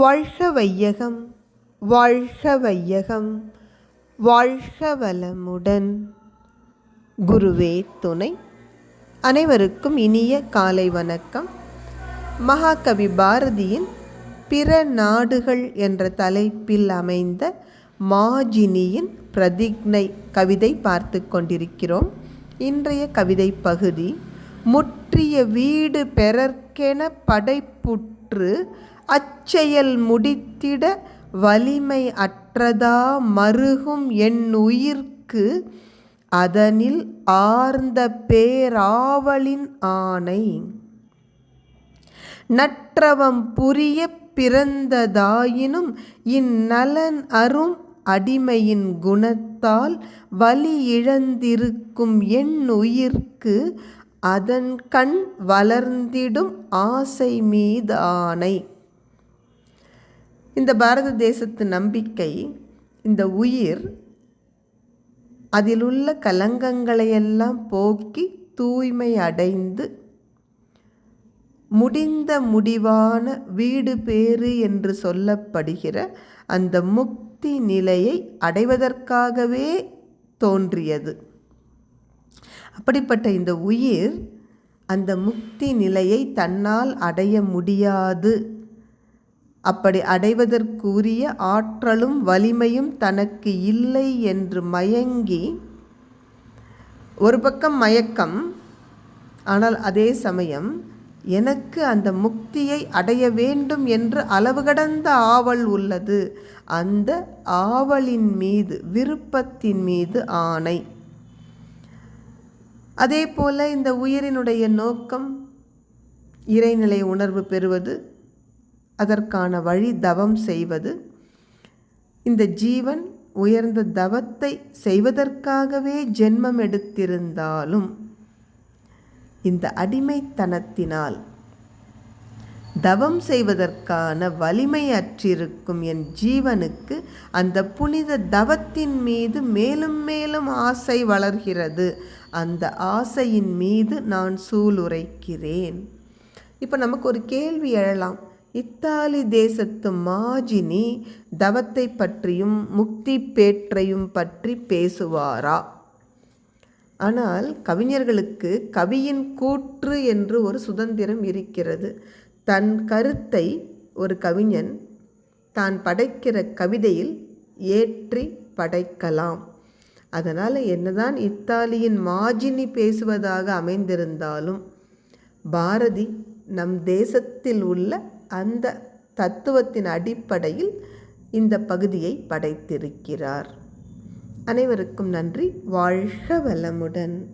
வாழ்க வையகம் வாழ்க வையகம் வாழ்க வளமுடன் குருவே துணை அனைவருக்கும் இனிய காலை வணக்கம். மகாகவி பாரதியின் பிற நாடுகள் என்ற தலைப்பில் அமைந்த மாஜினியின் பிரதிக்னை கவிதை பார்த்து கொண்டிருக்கிறோம். இன்றைய கவிதை பகுதி முற்றிய வீடு பெறற்கென படைப்புற்று அச்செயல் முடித்திட வலிமை அற்றதா மருகும் என் உயிர்க்கு? அதனில் ஆர்ந்த பேராவலின் ஆணை. நற்றவம் புரிய பிறந்ததாயினும் இந்நலன் அரும் அடிமையின் குணத்தால் வலி இழந்திருக்கும் என் உயிர்க்கு அதன் கண் வளர்ந்திடும் ஆசை மீது ஆணை. இந்த பாரத தேசத்து நம்பிக்கை இந்த உயிர் அதிலுள்ள கலங்கங்களையெல்லாம் போக்கி தூய்மை அடைந்து முடிந்த முடிவான வீடு பேறு என்று சொல்லப்படுகிற அந்த முக்தி நிலையை அடைவதற்காகவே தோன்றியது. அப்படிப்பட்ட இந்த உயிர் அந்த முக்தி நிலையை தன்னால் அடைய முடியாது. அப்படி அடைவதற்குரிய ஆற்றலும் வலிமையும் தனக்கு இல்லை என்று மயங்கி ஒரு பக்கம் மயக்கம் ஆனால் அதே சமயம் எனக்கு அந்த முக்தியை அடைய வேண்டும் என்று அளவு கடந்த ஆவல் உள்ளது. அந்த ஆவலின் மீது விருப்பத்தின் மீது ஆணை. அதே போல இந்த உயிரினுடைய நோக்கம் இறைநிலை உணர்வு பெறுவது அதற்கான வழி தவம் செய்வது. இந்த ஜீவன் உயர்ந்த தவத்தை செய்வதற்காகவே ஜென்மம் எடுத்திருந்தாலும் இந்த அடிமைத்தனத்தினால் தவம் செய்வதற்கான வலிமை அற்றிருக்கும் என் ஜீவனுக்கு அந்த புனித தவத்தின் மீது மேலும் மேலும் ஆசை வளர்கிறது. அந்த ஆசையின் மீது நான் சூளுரைக்கிறேன். இப்போ நமக்கு ஒரு கேள்வி எழலாம். இத்தாலி தேசத்து மாஜினி தவத்தை பற்றியும் முக்தி பேற்றையும் பற்றி பேசுவாரா? ஆனால் கவிஞர்களுக்கு கவியின் கூற்று என்று ஒரு சுதந்திரம் இருக்கிறது. தன் கருத்தை ஒரு கவிஞன் தான் படைக்கிற கவிதையில் ஏற்றி படைக்கலாம். அதனால் என்னதான் இத்தாலியின் மாஜினி பேசுவதாக அமைந்திருந்தாலும் பாரதி நம் தேசத்தில் உள்ள அந்த தத்துவத்தின் அடிப்படையில் இந்த பகுதியை படைத்திருக்கிறார். அனைவருக்கும் நன்றி. வாழ்க வளமுடன்.